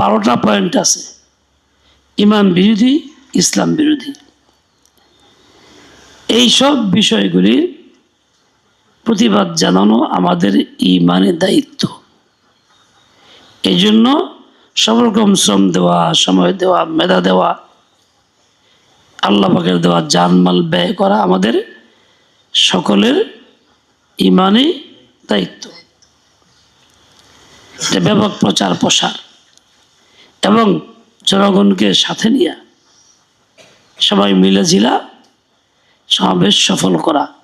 বারোটা পয়েন্ট আছে। ইমান বিরোধী, ইসলাম বিরোধী। এই সব বিষয়গুলির প্রতিবাদ জানানো আমাদের ইমানের দায়িত্ব। এই জন্য সব রকম শ্রম দেওয়া, সময় দেওয়া, মেধা দেওয়া, আল্লাহ পাকের দেওয়া জানমাল ব্যয় করা আমাদের সকলের ইমানই দায়িত্ব। ব্যাপক প্রচার প্রসার এবং জনগণকে সাথে নিয়ে সবাই মিলে ঝিলা সমাবেশ সফল করা।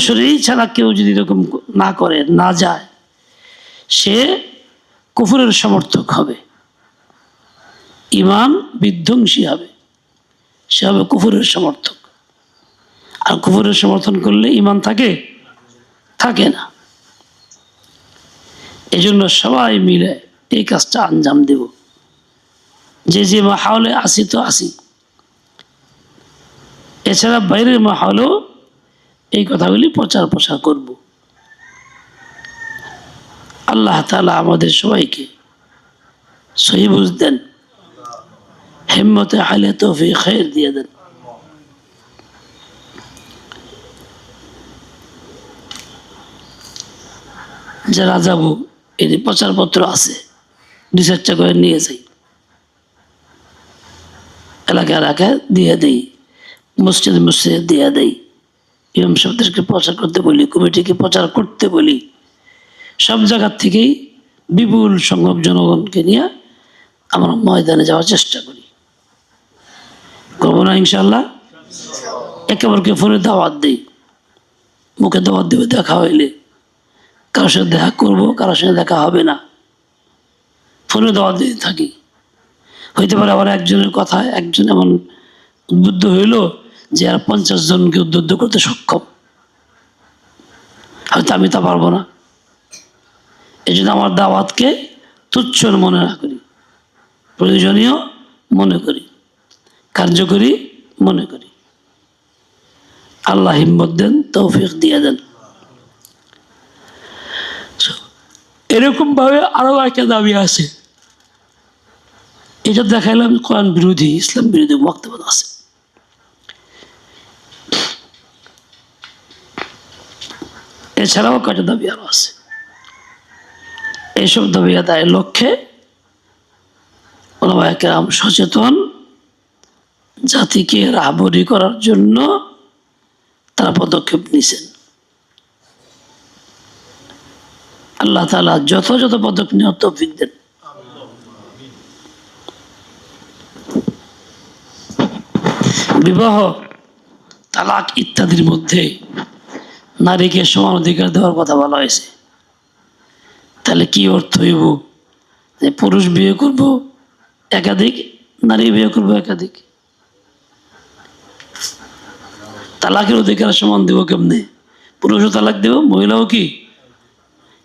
শরীর ছাড়া কেউ যদি এরকম না করে, না যায়, সে কুফুরের সমর্থক হবে। ইমান বিধ্বংসী হবে। সে হবে কুফুরের সমর্থক। আর কুফুরের সমর্থন করলে ইমান থাকে? থাকে না। এই জন্য সবাই মিলে এই কাজটা আঞ্জাম দেব। যে যে মাহালে আসি তো আসি। এছাড়া বাইরের মাহালেও এই কথাগুলি প্রচার প্রসার করব। আল্লাহ তালা আমাদের সবাইকে সহি বুঝ দেন, হেম্মতে হালে তৌফি খের দিয়ে দেন। যারা যাব এর প্রচারপত্র আছে দু চারটা করে নিয়ে যাই। এলাকা এলাকায় দিয়ে দেই, মসজিদে মসজিদে দিয়ে দেই। ইমাম সাহেবদেরকে প্রচার করতে বলি, কমিটিকে প্রচার করতে বলি। সব জায়গার থেকেই বিপুল সংখ্যক জনগণকে নিয়ে আমরা ময়দানে যাওয়ার চেষ্টা করি। করব না ইনশাল্লাহ একেবারে ফোনে দাওয়াত দিই। মুখে দাওয়াত দেবে দেখা হইলে। কারোর সাথে দেখা করব, কারোর সঙ্গে দেখা হবে না। ফোনে দাওয়াত দিতে থাকি। হইতে পারে আবার একজনের কথা, একজন এমন উদ্বুদ্ধ হইল যে আর পঞ্চাশ জনকে উদ্বুদ্ধ করতে সক্ষম। হয়তো আমি তা পারব না। এই জন্য আমার দাওয়াতকে তুচ্ছ মনে না করি। প্রয়োজনীয় মনে করি। কার্যকরী মনে করি। আল্লাহ হিম্মত দেন, তৌফিক দিয়ে দেন। এরকমভাবে আরও একটা দাবি আছে। এটা দেখাইলাম কোরআন বিরোধী, ইসলাম বিরোধী বক্তব্য আছে। এছাড়াও কয়টা দাবি আরও আছে। এইসব দাবি আদায়ের লক্ষ্যে ওলামায়াম সচেতন, জাতিকে রাবরি করার জন্য তারা পদক্ষেপ নিছেন আল্লাহ তালা যথাযথ পদক্ষেপ নেওয়ার তৌফিক দেন। বিবাহ, তালাক ইত্যাদির মধ্যে নারীকে সমান অধিকার দেওয়ার কথা বলা হয়েছে। তাহলে কি অর্থ হইব? যে পুরুষ বিয়ে করব, একাধিক, নারী বিয়ে করব একাধিক। তালাকের অধিকার সমান দেব কেমনে? পুরুষও তালাক দেব, মহিলাও কি?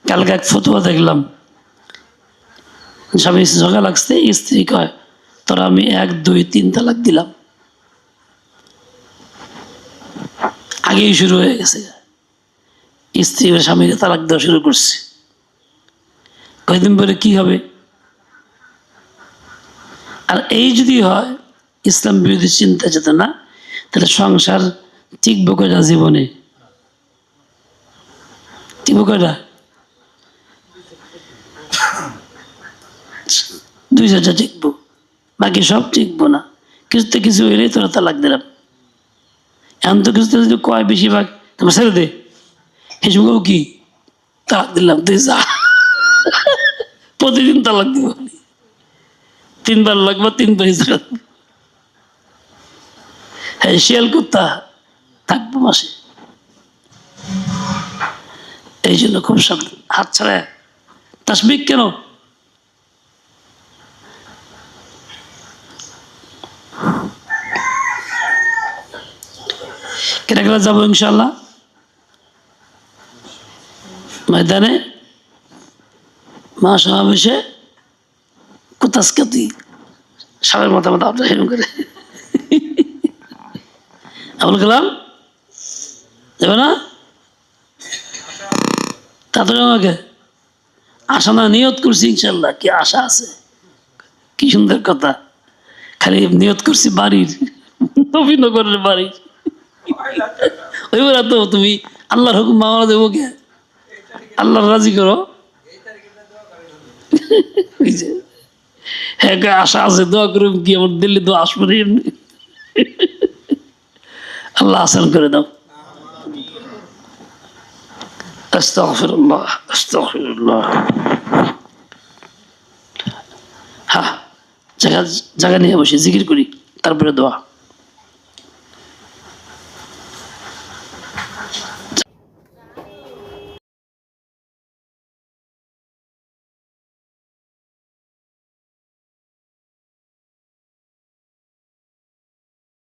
কালকে এক ফতুয়া দেখলাম। স্বামী ঝগড়া লাগছে, স্ত্রী কয়, তোর আমি এক, দুই, তিন তালাক দিলাম। আগেই শুরু হয়ে গেছে। স্ত্রী স্বামীকে তালাক দেওয়া শুরু করছে। কয়েকদিন পরে কি হবে? আর এই যদি হয়, ইসলাম বিরোধী চিন্তা যেত না তাহলে সংসার টিকবো কয়টা জীবনে? টিকবো কয়টা? দুই চারটা টিকবো বাকি সব টিকবো না। কিছুতে কিছু হইলেই তোরা তালাক দিলাম। এখন তো কিছুতে যদি কয় বেশিরভাগ, তোমার ছেড়ে দে। হিসেবেও কি? তালাক দিলাম তুই যা। প্রতিদিন তালাক দিব। তিনবার লাগবে, তিনবার হিসাব হ্যাঁ শিয়াল কুত্তা থাকব মাসে। এই জন্য খুব সাবধান। হাত ছাড়া তাসবিক কেন? কেটে গেলে যাব ইনশাল্লাহ ময়দানে। মা সমাবেশে। কোথাসকে তুই? সাবের মাথা মাথা আপনার হেরম করে। আবুল কালাম? যাবে না? তাড়াতাড়ি আমাকে। আশা না, নিয়ত করছি ইনশাল্লাহ কি আশা আছে? কি সুন্দর কথা। খালি নিয়ত করছি বাড়ির। নবীনগরের বাড়ির। ওইবার তো তুমি আল্লাহর হুকুম মামলা দেবো কে? আল্লাহ রাজি করো। হ্যাঁ আশা আছে, দোয়া করুম কি আমার দিল্লি দোয়া আসব এমনি। আল্লাহ আসান করে দাও। আস্তাগফিরুল্লাহ আস্তাগফিরুল্লাহ। হ্যাঁ জায়গা জায়গা নিয়ে বসে, জিকির করি, তারপরে দোয়া।